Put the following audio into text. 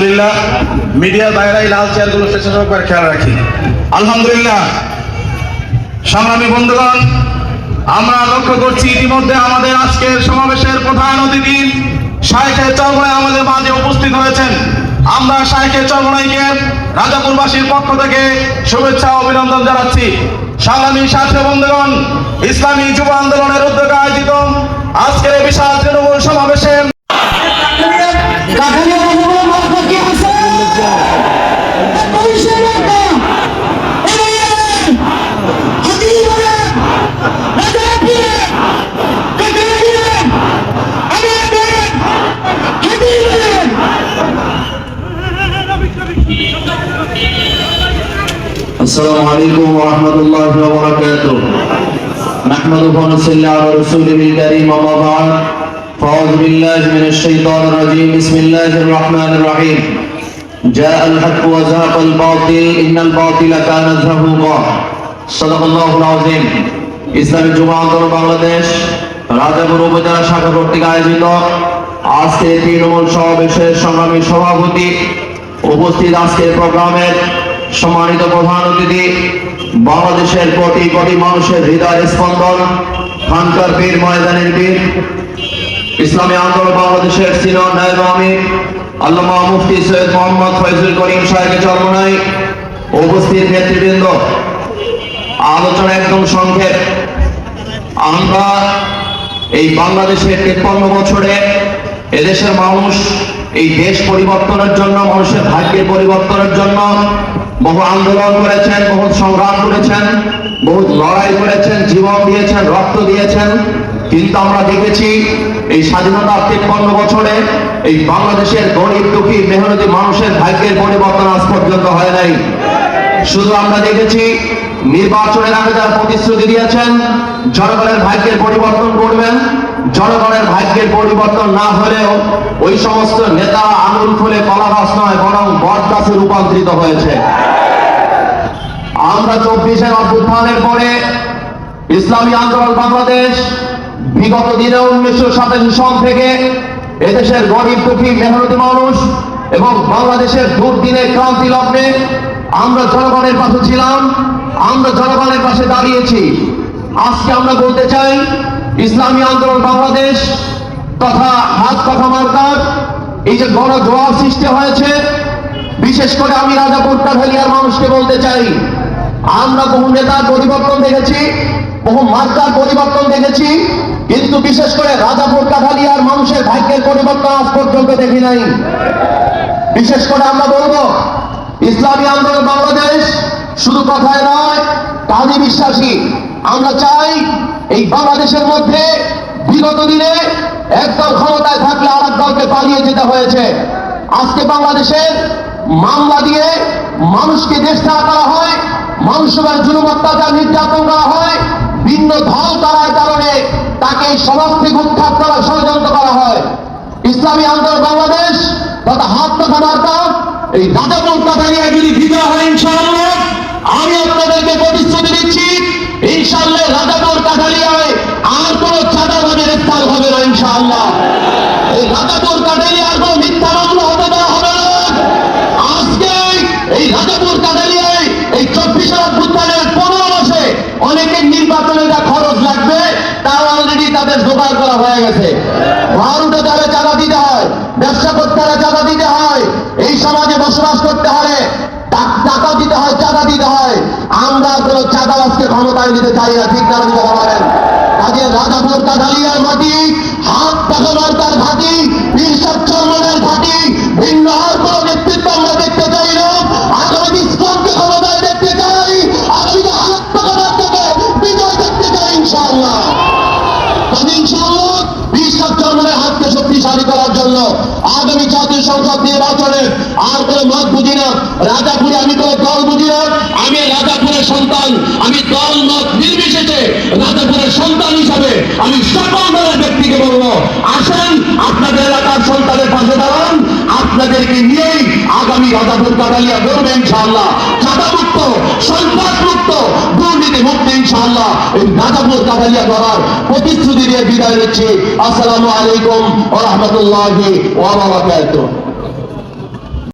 আলহামদুলিল্লাহ, মিডিয়ার বাইরে লাল চেয়ারগুলো স্বেচ্ছাসেবক করে খেয়াল রাখি। আলহামদুলিল্লাহ, সংগ্রামী বন্ধুগণ, আমরা লক্ষ্য করছি ইতিমধ্যে আমাদের আজকের সমাবেশের প্রধান অতিথি শাইখে চরমনাই আমাদের মাঝে উপস্থিত হয়েছেন। আমরা শাইখে চরমনাইকে রাজাপুরবাসীর পক্ষ থেকে শুভেচ্ছা অভিনন্দন জানাচ্ছি। সংগ্রামী সাথী বন্ধুগণ, ইসলামী যুব আন্দোলনের উদ্যোগে আয়োজিত السلام عليكم ورحمة الله وبركاته نحمده ونصلي على رسوله الكريم أما بعد فأعوذ بالله من الشيطان الرجيم بسم الله الرحمن الرحيم جاء الحق وزهق الباطل إن الباطل كان زهوقا صدق الله العظيم ইসলামী যুব আন্দোলন বাংলাদেশ রাজাপুর উপজেলা শাখা কর্তৃক আয়োজিত আজকে তৃণমূল সমাবেশের সংগ্রামী সভাপতি উপস্থিত আজকের প্রোগ্রামের সম্মানিত প্রধান অতিথি, বাংলাদেশের কোটি কোটি মানুষের হৃদয় স্পন্দন, খানকার বীর ময়দানের বীর ইসলামী আন্দোলন বাংলাদেশের সিনিয়র নায়ব আল্লামা মুফতি সৈয়দ মোহাম্মদ ফয়জুল করিম সাহেব চরমনাই উপস্থিত নেতৃবৃন্দ। আলোচনা একদম সংক্ষেপ। আমরা এই বাংলাদেশের তেপ্পান্ন বছরে এদেশের মানুষ এই দেশ পরিবর্তনের জন্য, মানুষের ভাগ্যের পরিবর্তনের জন্য বহু আন্দোলন করেছেন, বহু সংগ্রাম করেছেন, বহু লড়াই করেছেন, জীবন দিয়েছেন, রক্ত দিয়েছেন। কিন্তু আমরা দেখেছি এই স্বাধীনতার তেপ্পান্ন বছরে এই বাংলাদেশের গরিব, দুঃখী, মেহনতি মানুষের ভাগ্যের পরিবর্তন আজ পর্যন্ত হয় নাই। শুধু আমরা দেখেছি নির্বাচনের আগে যারা প্রতিশ্রুতি দিয়েছেন, জনগণের ভাগ্যের পরিবর্তন করবেন জনগণের ভাগ্যের পরিবর্তন না হলেও ওই সমস্ত নেতারা আঙুল খুলে কলা গাছ নয়, বরং বট গাছে রূপান্তরিত হয়েছে। আমরা চব্বিশের অভ্যুত্থানের পরে ইসলামী আন্দোলন বাংলাদেশ বিগত দিনে উনিশশো সাতাশি সন থেকে এদেশের গরিব দুঃখী মেহনতি মানুষ এবং বাংলাদেশের দুর্দিনে ক্রান্তি লগ্নে আমরা জনগণের পাশে ছিলাম, আমরা জনগণের পাশে দাঁড়িয়েছি। আজকে আমরা বলতে চাই ইসলামী আন্দোলন বাংলাদেশ তথা হাত কথা মার্কার, এই যে গণ জোয়ার সৃষ্টি হয়েছে, বিশেষ করে আমি রাজাপুর কাঠালিয়ার মানুষকে বলতে চাই, আমরা বহু নেতার পরিবর্তন দেখেছি, বহু মার্কার পরিবর্তন দেখেছি, কিন্তু বিশেষ করে রাজাপুর কাঠালিয়ার মানুষের ভাগ্যের পরিবর্তন আজ পর্যন্ত দেখি নাই। বিশেষ করে আমরা বলব, ইসলামী আন্দোলন বাংলাদেশ শুধু কথায় নয়, কাজী বিশ্বাসী। আমরা চাই এই বাংলাদেশের মধ্যে বিগত দিনে একদল ক্ষমতায় থাকলে আর দলকে পালিয়ে যেতে হয়েছে। আজকে বাংলাদেশের মামলা দিয়ে মানুষকে দেশ করা হয়, মানুষের জুলুম, অত্যাচার, নির্যাতন করা হয়, ভিন্ন দল করার কারণে তাকে সমাজ থেকে উৎখাত করার ষড়যন্ত্র করা হয়। ইসলামী আন্দোলন বাংলাদেশ তথা হাত তথা এই দাদাপুর এই আজকে রাজাপুর সমাজে বসবাস করতে টাকা দিতে হয়, চাঁদা দিতে হয়। ক্ষমতায় নিতে চাই না, ঠিক না পারেন কাজে রাজাপুর কাঠালিয়ার আগামী জাতীয় সংসদ নির্বাচনে আর কোনো মত বুঝি না। রাজাপুরে আমি কোনো দল বুঝি না। আমি রাজাপুরের সন্তান। আমি দল মত নির্বিশেষে রাজাপুরের সন্তান হিসাবে আমি সকল দলের ব্যক্তিকে বলব, আসেন, আপনাদের এলাকার সন্তানের পাশে দাঁড়ান। আপনাদেরকে নিয়েই আগামী রাজাপুর কাটালিয়া গড়বে ইনশাআল্লাহ। চাঁদামুক্ত সন্ত্রাসমুক্ত, দুর্নীতি ইনশাআল্লাহ এই রাজাপুর কাদালিয়া করার প্রতিশ্রুতি দিয়ে বিদায় নিচ্ছি। আসসালামু আলাইকুম ওয়া রাহমাতুল্লাহি ওয়া